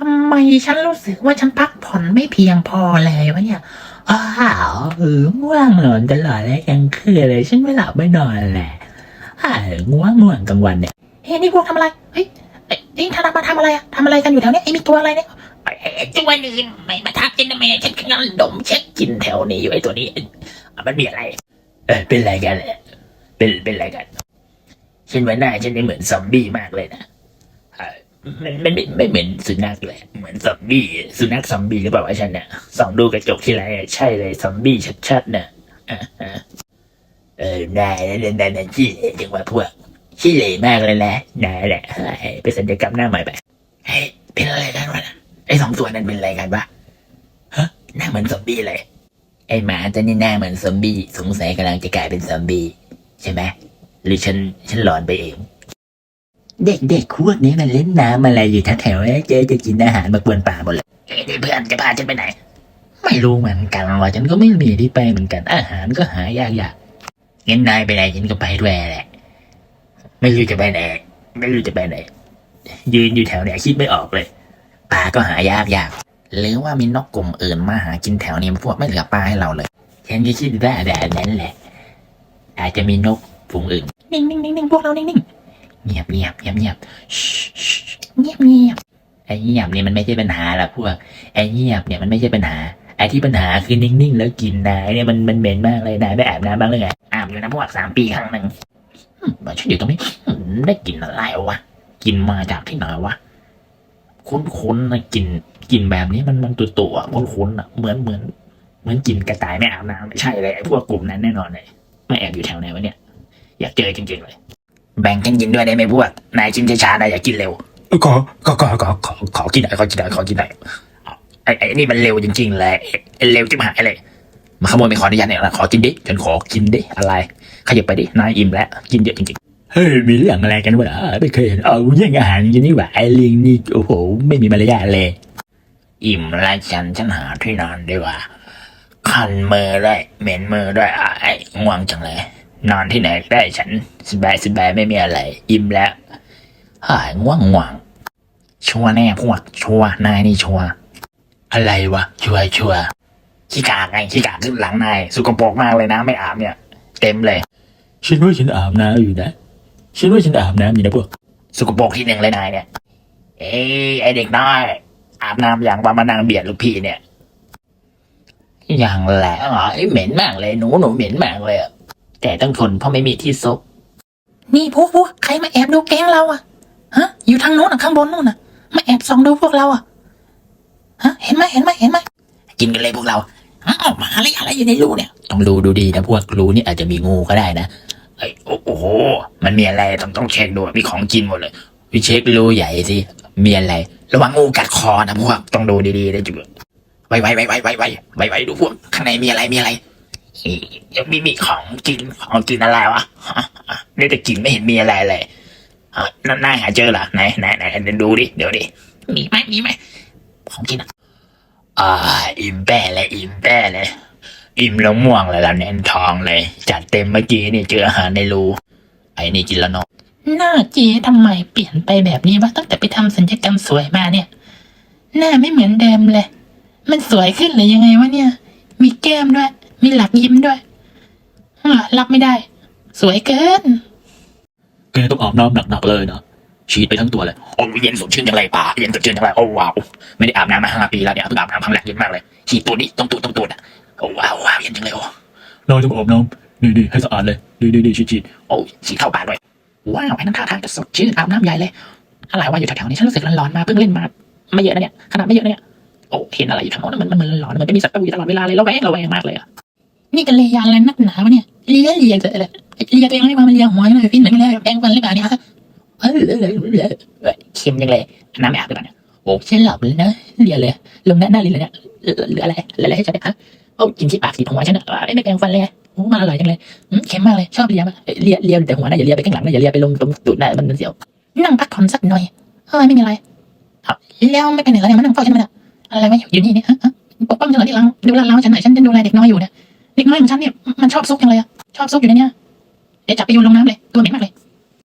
ทำไมฉันรู้สึกว่าฉันพักผ่อนไม่เพียงพอเลยวะเนี่ยอ้าวเออง่วงนอนตลอดเลยกลางคืนเลยฉันไม่หลับไม่นอนแหละอ้าวง่วงง่วงกลางวันเนี่ยเฮ้ยนี่พวกทำอะไรเฮ้ยไอ้นี่ธนามาทำอะไรอะทำอะไรกันอยู่แถวเนี้ยไอ้มีตัวอะไรเนี่ยไอ้ตัวนี้ไม่มาทักฉันทำไมฉันกำลังดมเช็คกินแถวนี้อยู่ไอ้ตัวนี้มันมีอะไร เออเป็นอะไรกันเลยเป็นเป็นอะไรกันฉันว่าหน้าฉันนี่เหมือนซอมบี้มากเลยนะเออ มันมันไม่ไม่เหมือนสุนัขเลยเหมือนซอมบี้สุนัขซอมบี้หรือเปล่าวะฉันเนี่ยส่องดูกระจกที่ไรอะใช่เลยซอมบี้ชัดๆเนี่ยอะอะเออนายนั่นนั่นนั่นขี้เหร่จังว่าพวกขี้เหร่มากเลยนะนายแหละเฮ้ยไปสัญญกรรมหน้าใหม่ไปเฮ้ยเป็นอะไรกันวะน่ะไอ้สองตัวนั้นเป็นอะไรกันวะฮะหน้าเหมือนซอมบี้เลย ไอ้หมาตัวนี้หน้าเหมือนซอมบี้สงสัยกำลังจะกลายเป็นซอมบี้ใช่ไหมหรือฉันฉันหลอนไปเอง เด็กๆพวกนี้มันเล่นน้ำอะไรอยู่แถวๆเอ๊ะเจ๊จะกินอาหารมากวนป่าหมดเลยเอ้ยนี่เพื่อนจะพาฉันไปไหน ไม่รู้เหมือนกันว่าฉันก็ไม่มีที่ไปเหมือนกัน อาหารก็หายากๆงั้นนายไปไหนฉันก็ไปด้วยแหละ ไม่รู้จะไปไหน ไม่รู้จะไปไหน ยืนอยู่แถวเนี้ยคิดไม่ออกเลยปลาก็หายากยากหรือว่ามีนกกลุ่มอื่นมาหากินแถวนี้พวกไม่เหลือปลาให้เราเลยฉันก็คิดว่าแบบนั้นแหละ อาจจะมีนกฝูงอื่น นิ่งนิ่งนิ่งนิ่งพวกเรานิ่งนิ่ง เงียบเงียบเงียบเงียบเงียบเงียบไอ้เงียบเนี่ยมันไม่ใช่ปัญหาละพวกไอ้เงียบเนี่ยมันไม่ใช่ปัญหาไอ้ที่ปัญหาคือนิ่งๆแล้วกินนายเนี่ยมันมันเหม็นมากเลยนายไม่อาบน้ำบ้างเลยไงอาบอยู่นะพวกสามปีครั้งหนึ่งมาฉันอยู่ตรงนี้ได้กลินอะไรวะกินมาจากที่ไหนวะคุ้นๆนะกลินกลินแบบนี้มันมันตัวตัวๆคุ้นๆอะเหมือนเหมือน เหมือนกินกระต่ายไม่อาบน้ำไม่ใช่เลยไอ้พวกกลุ่มนั้นแน่นอนเลยไม่แอบอยู่แถวไหนวะเนี่ยอยากเจอจริงๆเลย แบ่งกันกินด้วยได้ไหมพวก นายชิมช้าๆนายอยากกินเร็ว ขอ ขอ ขอ ขอ ขอขอกินหน่อยขอกินหน่อยขอกินหน่อยไอ้ไอ้นี่มันเร็วจริงๆเลยไอ้เร็วจิ้มหายเลยมาขโมยไปขออนุญาตเนี่ยนะขอกินดิฉันขอกินดิอะไรขยับไปดินายอิ่มแล้วกินเยอะจริงๆเฮ้ยมีเรื่องอะไรกันวะไม่เคยเห็นเอาแย่งอาหารอย่างนี้หว่าไอ้ลิงนี่โอ้โห ไม่มีมารยาทเลยอิ่มแล้วฉันฉันหาที่นอนดีกว่าคันมือด้วยเหม็นมือด้วยอะไอ้ง่วงจังเลย นอนที่ไหนก็ได้ฉัน สบายสบายไม่มีอะไร อิ่มแล้วหายง่วงง่วงชัวร์แน่พวก ชัวร์นายนี่ชัวร์อะไรวะ ชัวร์ชัวร์ขี้กากไงขี้กากขึ้นหลังนายสุกปรกมากเลยนะ ไม่อาบเนี่ย เต็มเลย ฉันว่าฉันอาบน้ำอยู่นะ ฉันว่าฉันอาบน้ำอยู่นะพวก สุกปรกที่หนึ่งเลยนายเนี่ย เอ้ยไอเด็กน้อย อาบน้ำอย่างว่ามานั่งเบียดลูกพี่เนี่ย อย่างแหละอ๋อไอ้เหม็นมากเลยหนูหนูเหม็นมากเลยอะ แต่ต้องทนเพราะไม่มีที่ซบนี่พวกพวกใครมาแอบดูแก๊งเราอะฮะ อยู่ทางโน้นอะข้างบนโนู่นอะมาแอบส่องดูพวกเราอะฮะเห็นไหมเห็นไหมเห็นไหมกินกันเลยพวกเราอ้ามาอะไรอะไรอยู่ในรูเนี่ย ต้องรูดูดีนะพวกรูนี่อาจจะมีงูก็ได้นะไอ้โอ้โห มันมีอะไรต้องต้องเช็คดูมีของกินหมดเลยพี่เช็ครูใหญ่สิมีอะไร ระวังงูกัดคอนะพวกต้องดูดีๆนะจุ๊บไว้ไวไวไวไวไวไวดูพวกข้างในมีอะไรมีอะไร ยังมีมีของกินของกินอะไรวะนี่แต่กินไม่เห็นมีอะไรเลยอ่นนายหาเจอเหรอไหนไหนไหนดูดิเดี๋ยวดิมีไหมมีไหมของกินอะอ่าอิ่มแป้เลยอิ่มแป้เลย อิ่มแล้วม่วงเลยละแน่นทองเลย จัดเต็มเมื่อกี้นี่เจออาหารในรูไอ้นี่กินแล้วเนาะหน้าเจ๊ทำไมเปลี่ยนไปแบบนี้วะตั้งแต่ไปทำสัญญกรรมสวยมาเนี่ย หน้าไม่เหมือนเดิมเลย มันสวยขึ้นหรือยังไงวะเนี่ย มีแก้มด้วย มีหลักยิ้มด้วยเฮ้อรับไม่ได้ สวยเกิน แกต้องอาบน้ำหนักๆเลยนะฉีดไปทั้งตัวเลย โอ้ยเย็นสดชื่นจังเลยป่าเย็นสดชื่นจังเลย โอ้ว้าว ไม่ได้อาบน้ำมาห้าปีแล้วเนี่ยเพิ่งอาบน้ำครั้งแรกเย็นมากเลย ฉีดตัวนี้ต้องตูดต้องตูดอะ โอ้ว้าวว้าวเย็นจังเลยโอ้เราต้องอาบน้ำดีๆให้สะอาดเลย ดีๆฉีดฉีดโอ้ฉีดเข้าปากด้วยว้าวไอ้นั่นท่าทางจะสดชื่นอาบน้ำใหญ่เลยอะไรวะอยู่แถวๆนี้ฉันรู้สึกร้อนๆมาเพิ่งเล่นมาไม่เยอะนะเนี่ยขนาดไม่เยอะนะเนี่ยโอ้เห็นอะไรอยู่ทางโน้นมันมันมันร้อนๆมันไม่มีสัตว์ประวิตลอดเวลาเลยระแวงระแวงมากเลยอะ นี่กันเลยยานอะไรนักหนาวะเนี่ยเลียเลียเจอเลยเลียตัวเองไม่มามันเลียหัวยังไงฟินเหมือนเลยแปรงฟันหรือเปล่าเนี่ยฮะเออเค็มจังเลยน้ำไม่อาบเลยเนี่ยโอ้ฉันหลับเลยนะเลียเลยลงหน้าหน้าลิ้นเลยเนี่ยเหลืออะไรเหลืออะไรให้ฉันเนี่ยฮะโอ้กินที่ปากที่หัวฉันอะไม่แปรงฟันเลยโอ้มันอร่อยจังเลยเค็มมากเลยชอบเลียมากเลียเลียแต่หัวนะอย่าเลียไปข้างหลังนะอย่าเลียไปลงตรงตูดหน้ามันเสียวนั่งพักผ่อนสักหน่อยเฮ้ยไม่มีอะไรแล้วไม่ไปไหนแล้วเนี่ยมานั่งเฝ้าฉันมาอะไรวะอยู่นี่เนี่ยฮะปกป้องฉันเหรอที่เราดูแลเราฉันหน่อยฉันจะดูแลเด็กน้อยอยู่เนี่ย เด็กน้อยของฉันเนี่ยมันชอบซุกจังเลยอะชอบซุกอยู่ในเนี้ยเดี๋ยวจับไปโยนลงน้ำเลยตัวเหม็นมากเลย